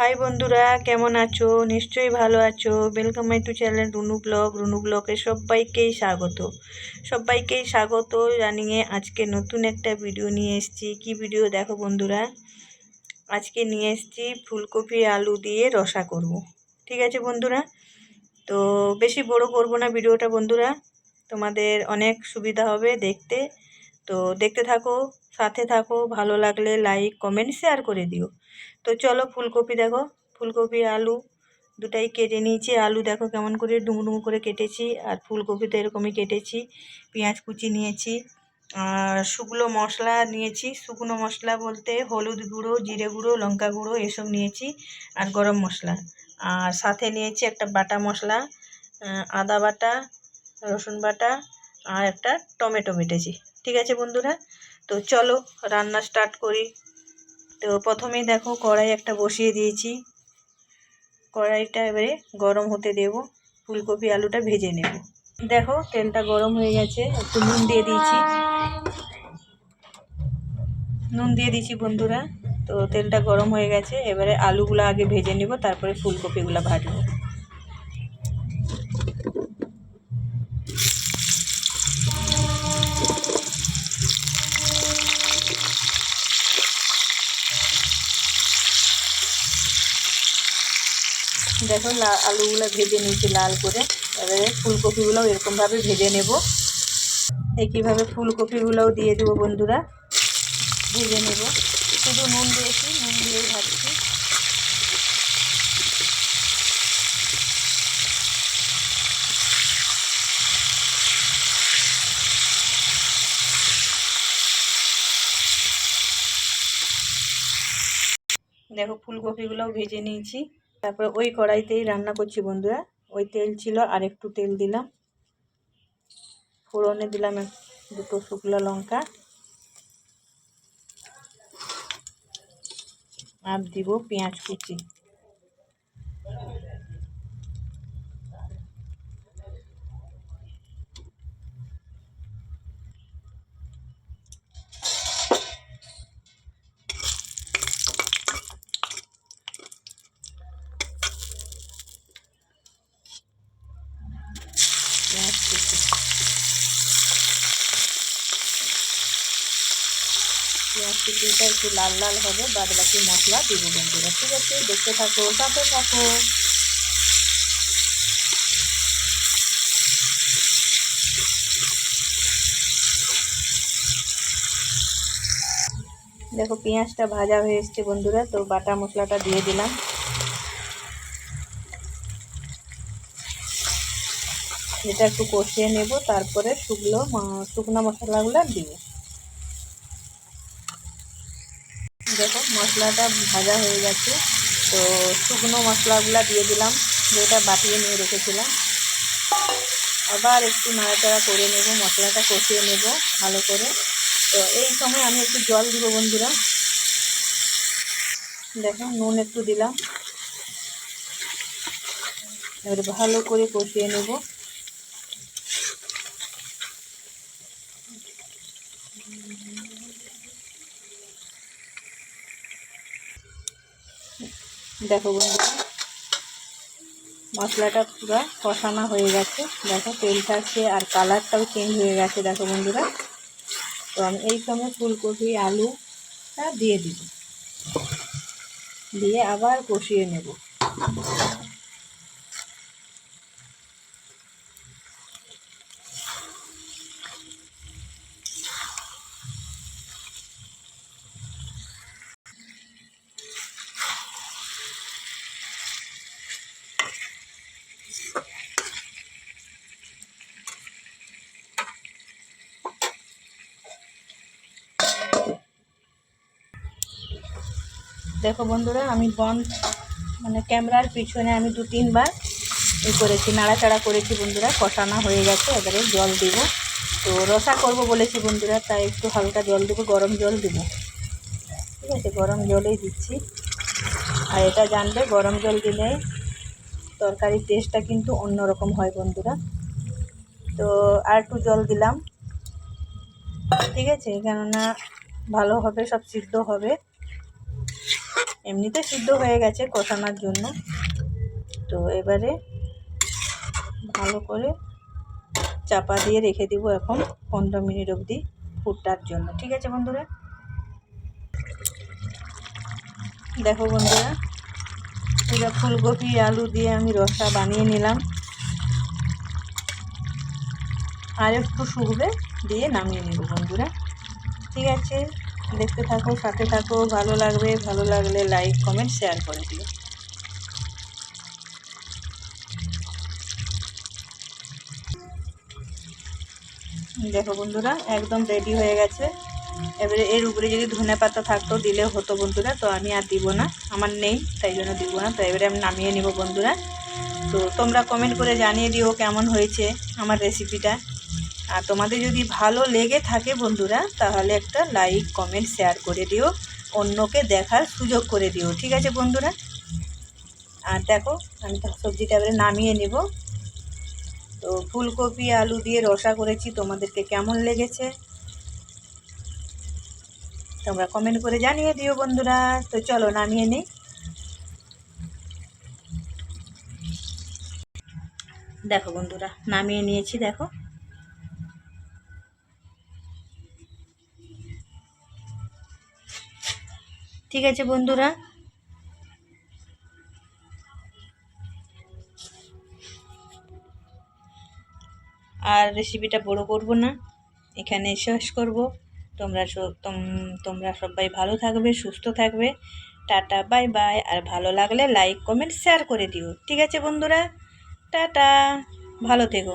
High বন্ধুরা, কেমন আছো? নিশ্চয়ই ভালো আছো। Welcome my to channel Runu blog Runu ব্লগে সবাইকেই স্বাগত। সবাইকেই স্বাগত। জানিয়ে আজকে নতুন একটা ভিডিও নিয়ে এসেছি। কি ভিডিও দেখো বন্ধুরা। আজকে নিয়ে এসেছি ফুলকপি আলু দিয়ে রসা করব। ঠিক আছে বন্ধুরা? তো বেশি বড় করব না ভিডিওটা বন্ধুরা। তোমাদের অনেক সুবিধা হবে দেখতে। তো দেখতে থাকো। সাথে থাকো, ভালো লাগলে লাইক কমেন্ট শেয়ার করে দিও। তো চলো ফুলকপি দেখো, ফুলকপি, আলু দুটাই কেটে নিয়েছি। আলু দেখো কেমন করে ডুমু করে কেটেছি, আর ফুলকপি তো এরকমই কেটেছি। পেঁয়াজ কুচি নিয়েছি, আর শুকনো মশলা নিয়েছি। শুকনো মশলা বলতে হলুদ গুঁড়ো, জিরে গুঁড়ো, লঙ্কা গুঁড়ো এসব নিয়েছি, আর গরম মশলা। আর সাথে নিয়েছি একটা বাটা মশলা আদা বাটা, রসুন বাটা, আর একটা টমেটো বেটেছি। ঠিক আছে বন্ধুরা? তো চলো রান্না স্টার্ট করি। তো প্রথমেই দেখো কড়াই একটা বসিয়ে দিয়েছি। কড়াইটা এবারে গরম হতে দেব। ফুলকপি, আলুটা ভেজে নেব। দেখো তেলটা গরম হয়ে গেছে, একটু নুন দিয়ে দিয়েছি। নুন দিয়ে দিয়েছি বন্ধুরা। তো তেলটা গরম হয়ে গেছে, এবারে আলুগুলো আগে ভেজে নেব, তারপরে ফুলকপিগুলো ভাজবো। দেখো আলুগুলো ভেজে নিয়েছি লাল করে। এবারে ফুলকপিগুলোও এরকমভাবে ভেজে নেব। একইভাবে ফুলকপিগুলোও দিয়ে দেবো বন্ধুরা? ভেজে নেব। শুধু নুন দিয়েছি, নুন দিয়েই ভাজছি। দেখো, ফুলকপিগুলোও ভেজে নিয়েছি। তারপরে ওই কড়াইতেই রান্না করছি বন্ধুরা। ওই তেল ছিল, আর একটু তেল দিলাম। ফোড়নে দিলাম দুটো শুকনো লঙ্কা। আর দিব পেঁয়াজ কুচি পেঁয়াজ কুচি কুচিটা একটু লাল লাল হবে বাদ বাকি মশলা দিব বন্ধুরা ঠিক আছে, দেখতে থাকো, সাথে থাকো। দেখো, পেঁয়াজটা ভাজা হয়ে এসছে বন্ধুরা, তো বাটা মশলাটা দিয়ে দিলাম। এটা একটু কষিয়ে নেব, তারপরে শুকনো শুকনো মশলাগুলো দিব দেখো, মশলাটা ভাজা হয়ে গেছে। তো শুকনো মশলাগুলো দিয়ে দিলাম যেটা বাটিয়ে নিয়ে রেখেছিলাম। আবার একটু নাড়াচাড়া করে নেব, মশলাটা কষিয়ে নেব ভালো করে। তো এই সময় আমি একটু জল দিব বন্ধুরা। দেখো, নুন একটু দিলাম। এবারে ভালো করে কষিয়ে নেব। দেখো বন্ধুরা, মশলাটা পুরো কষানো হয়ে গেছে। দেখো তেলটা আছে আর কালারটাও চেঞ্জ হয়ে গেছে, দেখো বন্ধুরা। তো আমি এই সময় ফুলকপি আলুটা দিয়ে দিব। দিয়ে আবার কষিয়ে নেব। দেখো বন্ধুরা, আমি বন্ধ মানে ক্যামেরার পিছনে আমি দু তিনবার ই করেছি, নাড়াচাড়া করেছি বন্ধুরা, কষানো হয়ে গেছে, এবারে জল দিব। তো রসা করব বলেছি বন্ধুরা, তাই একটু হালকা জল দেবো, গরম জল দেব। ঠিক আছে, গরম জলেই দিচ্ছি। আর এটা জানবে, গরম জল দিলে তরকারির টেস্টটা কিন্তু অন্যরকম হয় বন্ধুরা। তো আর একটু জল দিলাম। ঠিক আছে, কেননা ভালো হবে, সব সিদ্ধ হবে। এমনিতে সিদ্ধ হয়ে গেছে কষানোর জন্য। তো এবারে ভালো করে চাপা দিয়ে রেখে দিব এখন পনেরো মিনিট অবধি ফুটটার জন্য। ঠিক আছে বন্ধুরা? দেখো বন্ধুরা এটা ফুলকপি, আলু দিয়ে আমি রসা বানিয়ে নিলাম। আর একটু শুকবে দিয়ে নামিয়ে নেব বন্ধুরা। ঠিক আছে, দেখতে থাকো, সাথে থাকো, ভালো লাগবে, ভালো লাগলে লাইক কমেন্ট শেয়ার করে দিও। দেখো বন্ধুরা, একদম রেডি হয়ে গেছে। এবারে এর উপরে যদি ধনে পাতা থাকতো, দিলে হতো বন্ধুরা, তো আমি আর দিব না। আমার নেই, তাই জন্য দিব না। তো এবারে আমি নামিয়ে নিব বন্ধুরা। তো তোমরা কমেন্ট করে জানিয়ে দিও কেমন হয়েছে আমার রেসিপিটা আর তোমাদের যদি ভালো লেগে থাকে বন্ধুরা, তাহলে একটা লাইক কমেন্ট শেয়ার করে দিও। অন্যকে দেখার সুযোগ করে দিও। ঠিক আছে বন্ধুরা? আর দেখো, আমি সবজিটা এবারে নামিয়ে নেব। তো ফুলকপি, আলু দিয়ে রসা করেছি। তোমাদেরকে কেমন লেগেছে? তোমরা কমেন্ট করে জানিয়ে দিও বন্ধুরা। তো চলো নামিয়ে নিই। দেখো বন্ধুরা, নামিয়ে নিয়েছি, দেখো। ঠিক আছে বন্ধুরা। আর রেসিপিটা বড় করব না। এখানে শেষ করব। তোমরা তোমরা সবাই ভালো থাকবে, সুস্থ থাকবে। Tata, bye bye. আর ভালো লাগলে লাইক কমেন্ট শেয়ার করে দিও। ঠিক আছে বন্ধুরা? টাটা। ভালো থেকো।